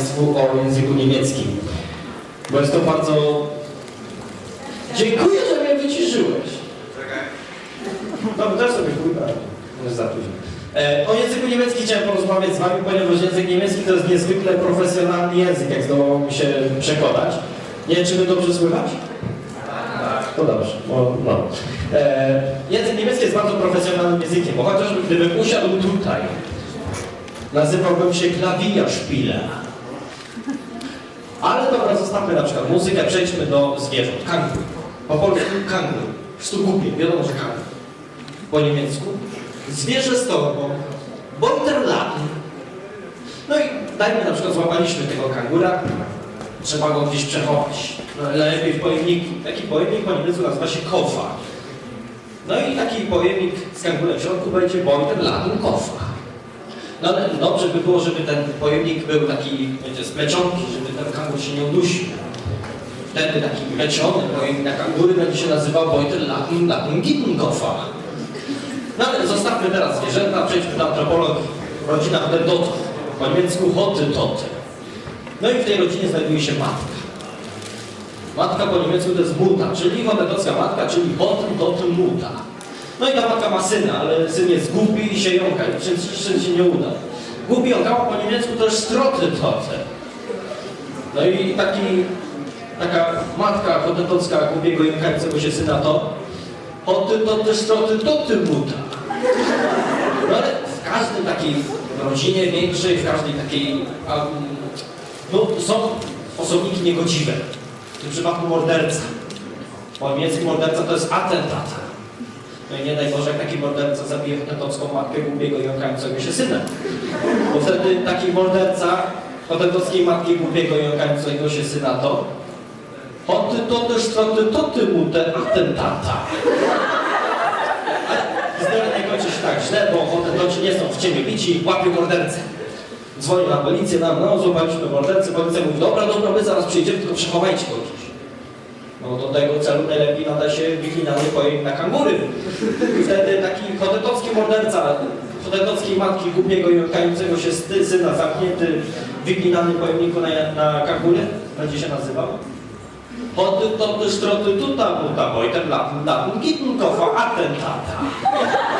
Państwu o języku niemieckim. Bo jest to bardzo... Dziękuję, że mnie wyciszyłeś. Dobra, też sobie kurwa. Może za późno. E, o języku niemieckim chciałem porozmawiać z Wami, ponieważ język niemiecki to jest niezwykle profesjonalny język, jak zdołało mi się przekonać. Nie wiem, czy Wy dobrze słychać? To dobrze, bo, no. E, język niemiecki jest bardzo profesjonalnym językiem, bo chociażby gdybym usiadł tutaj, nazywałbym się Klawijaspieler. Ale dobra, zostawmy na przykład muzykę, przejdźmy do zwierząt. Kangur. Po polsku kangur. Stugupie, wiadomo, że kangur. Po niemiecku zwierzę z torbą. Beuterladen. No i dajmy na przykład złapaliśmy tego kangura, trzeba go gdzieś przechować. No, lepiej w pojemniku. Taki pojemnik po niemiecku nazywa się kofa. No i taki pojemnik z kangurem w środku będzie Beuterladen kofa. No ale dobrze by było, żeby ten pojemnik był taki, wiecie, z plecionki, żeby ten kangur się nie udusił. Wtedy taki pleciony pojemnik na kangury będzie się nazywał Beuterladen Laden Gittenkoffer. No ale zostawmy teraz zwierzęta, przejdźmy do antropolog, rodzina Hottentottów, po niemiecku Hottentoty. No i w tej rodzinie znajduje się matka. Matka po niemiecku to jest muta, czyli hottentocka matka, czyli Hottentoty muta. No i ta matka ma syna, ale syn jest głupi i się jąka, i czym, czym się nie uda. Głupi jąkała po niemiecku to jest Strottentote. No i taki, taka matka hotentocka głupiego jąkającego się syna to Hoty to też stroty to ty muta. No ale w każdej takiej rodzinie większej, w każdej takiej, um, no są osobniki niegodziwe. W tym przypadku morderca. Po niemiecku morderca to jest atentat. No i nie daj Boże, jak taki morderca zabije hotentocką matkę głupiego jąkającego się syna. Bo wtedy taki morderca hotentockiej matki głupiego jąkającego się syna to Hoty to też stroty to ty mu te atentata. Historia nie kończy się tak źle, bo hotentoci nie są w ciemię bici, łapią mordercę. Dzwoni na policję, nam, no złapaliśmy mordercę, policja mówi, dobra, dobra, my zaraz przyjdziemy, tylko przechowajcie go gdzieś. No do tego celu najlepiej nada się wigilanny pojemnik na kangury. I wtedy taki hotentowski morderca, hotentowskiej matki głupiego i jąkającego się syna zamknięty w wigilannym pojemniku na, na kangury będzie się nazywał. Hoty to ty tuta muta Wojtek latin latin gitnkowa atentata. Dziękuję za